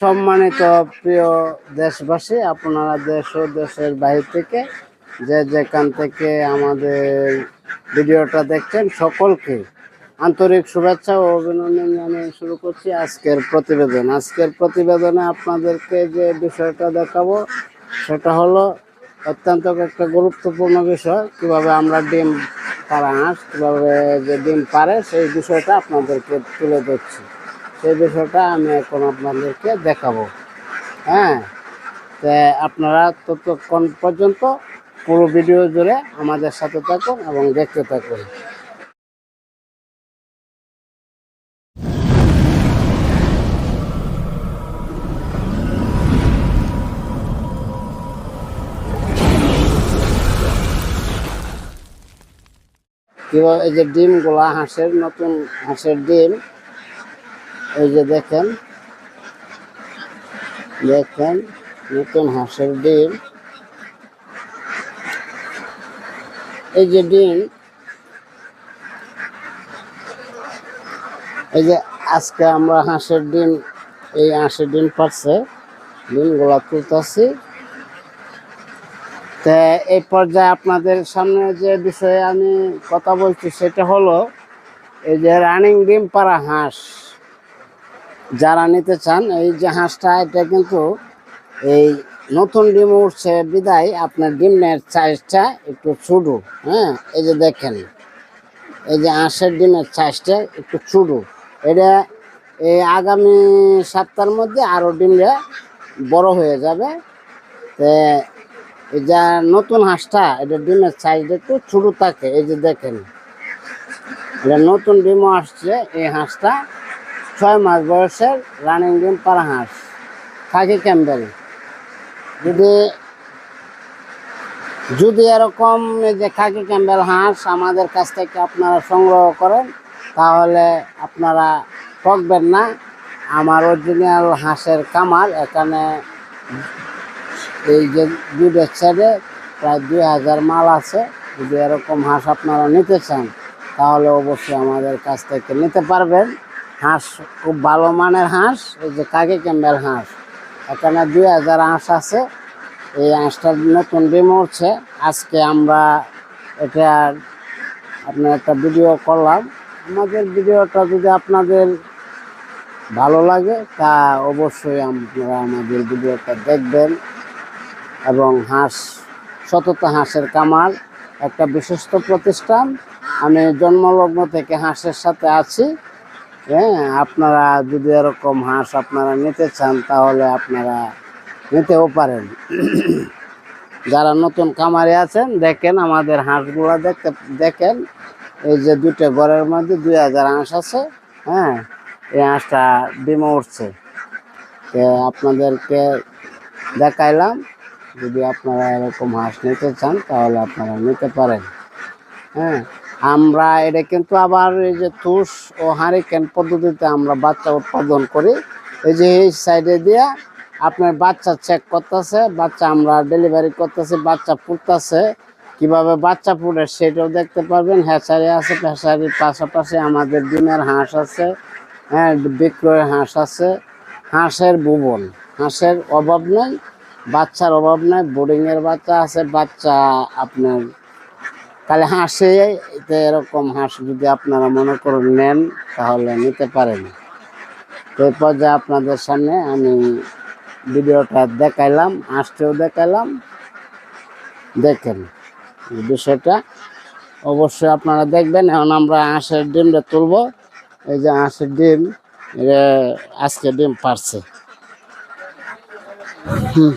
সম্মানিত প্রিয় দেশবাসী, আপনারা দেশ ও দেশের বাইরে থেকে যে যেখান থেকে আমাদের ভিডিওটা দেখছেন, সকলকে আন্তরিক শুভেচ্ছা ও অভিনন্দন জানিয়ে শুরু করছি আজকের প্রতিবেদন। আজকের প্রতিবেদনে আপনাদেরকে যে বিষয়টা দেখাবো, সেটা হলো অত্যন্ত একটা গুরুত্বপূর্ণ বিষয়, কীভাবে আমরা ডিম পাড়া হাঁস কীভাবে যে ডিম পারে সেই বিষয়টা আপনাদেরকে তুলে ধরছি। সেই বিষয়টা আমি এখন আপনাদেরকে দেখাবো। হ্যাঁ? তা আপনারা ততক্ষণ পর্যন্ত পুরো ভিডিও জুড়ে আমাদের সাথে থাকুন এবং দেখতে থাকুন। এই যে ডিমগুলা, হাঁসের নতুন হাঁসের ডিম এই যে দেখেন দেখেন নতুন হাঁসের ডিম। এই যে ডিম, এই যে আজকে আমরা হাঁসের ডিম, এই হাঁসের ডিম পারছে, ডিমগুলা তুলতেছি। তা এই পর্যায়ে আপনাদের সামনে যে বিষয়ে আমি কথা বলছি, সেটা হলো, এই যে রানিং ডিম পাড়া হাঁস। যারা নিতে চান, এই যে হাঁসটা, এটা কিন্তু এই নতুন ডিম উঠছে, বিদায়। আপনার ডিমের সাইজটা একটু ছোটো হ্যাঁ? এই যে দেখেন, এই যে হাঁসের ডিমের সাইজটা একটু ছোটো। এটা এই আগামী সপ্তাহের মধ্যে আরও ডিমটা বড় হয়ে যাবে। এই যা নতুন হাঁসটা, এটা ডিমের সাইজটা একটু ছোটো থাকে, এই যে দেখেন। এটা নতুন ডিমও আসছে, এই হাঁসটা। ছয় মাস বয়সের রানিং ডিম পাড়া হাঁস, খাকি ক্যাম্বেল। যদি যদি এরকম যে খাকি ক্যাম্বেল হাঁস আমাদের কাছ থেকে আপনারা সংগ্রহ করেন, তাহলে আপনারা ঠকবেন না। আমার অরিজিনাল হাঁসের কামার এখানে এই যে দুধের সাইডে প্রায় দুই হাজার মাল আছে। যদি এরকম হাঁস আপনারা নিতে চান, তাহলে অবশ্যই আমাদের কাছ থেকে নিতে পারবেন। হাঁস, খুব ভালো মানের হাঁস, এই যে কাকি ক্যাম্বেল হাঁস। এখানে দুই হাজার হাঁস আছে। এই হাঁসটার নতুন ডিম উঠছে। আজকে আমরা এটা আপনার একটা ভিডিও করলাম। আমাদের ভিডিওটা যদি আপনাদের ভালো লাগে, তা অবশ্যই আপনারা আমাদের ভিডিওটা দেখবেন। এবং হাঁস, সততা হাঁসের কামার একটা বিশ্বস্ত প্রতিষ্ঠান। আমি জন্মলগ্ন থেকে হাঁসের সাথে আছি। হ্যাঁ আপনারা যদি এরকম হাঁস আপনারা নিতে চান, তাহলে আপনারা নিতেও পারেন। যারা নতুন কামারে আছেন, দেখেন আমাদের হাঁসগুলো দেখতে, দেখেন, এই যে দুটো ঘরের মধ্যে দুই হাজার হাঁস আছে হ্যাঁ এই হাঁসটা ডিমে উঠছে। আপনাদেরকে দেখাইলাম, যদি আপনারা এরকম হাঁস নিতে চান, তাহলে আপনারা নিতে পারেন হ্যাঁ। আমরা এটা কিন্তু আবার এই যে তুষ ও হারিকেন পদ্ধতিতে আমরা বাচ্চা উৎপাদন করি। এই যে এই সাইডে দিয়া আপনার বাচ্চা চেক করতেছে, বাচ্চা আমরা ডেলিভারি করতেছি, বাচ্চা ফুটতেছে কীভাবে বাচ্চা ফুটে সেটাও দেখতে পারবেন, হ্যাচারি আছে, হ্যাচারির পাশাপাশি আমাদের ডিমের হাঁস আছে হ্যাঁ বিক্রয়ের হাঁস আছে। হাঁসের ভুবন, হাঁসের অভাব নেই, বাচ্চার অভাব নেই বোর্ডিংয়ের বাচ্চা আছে, বাচ্চা আপনার তাহলে হাঁসে এরকম হাঁস যদি আপনারা মনে করেন নেন, তাহলে নিতে পারেন। তো এই পর্যায়ে আপনাদের সামনে আমি ভিডিওটা দেখাইলাম, হাঁসটাও দেখাইলাম। দেখেন বিষয়টা। অবশ্যই আপনারা দেখবেন, এখন আমরা হাঁসের ডিমটা তুলব। এই যে হাঁসের ডিম আজকে ডিম পারছে। হুম।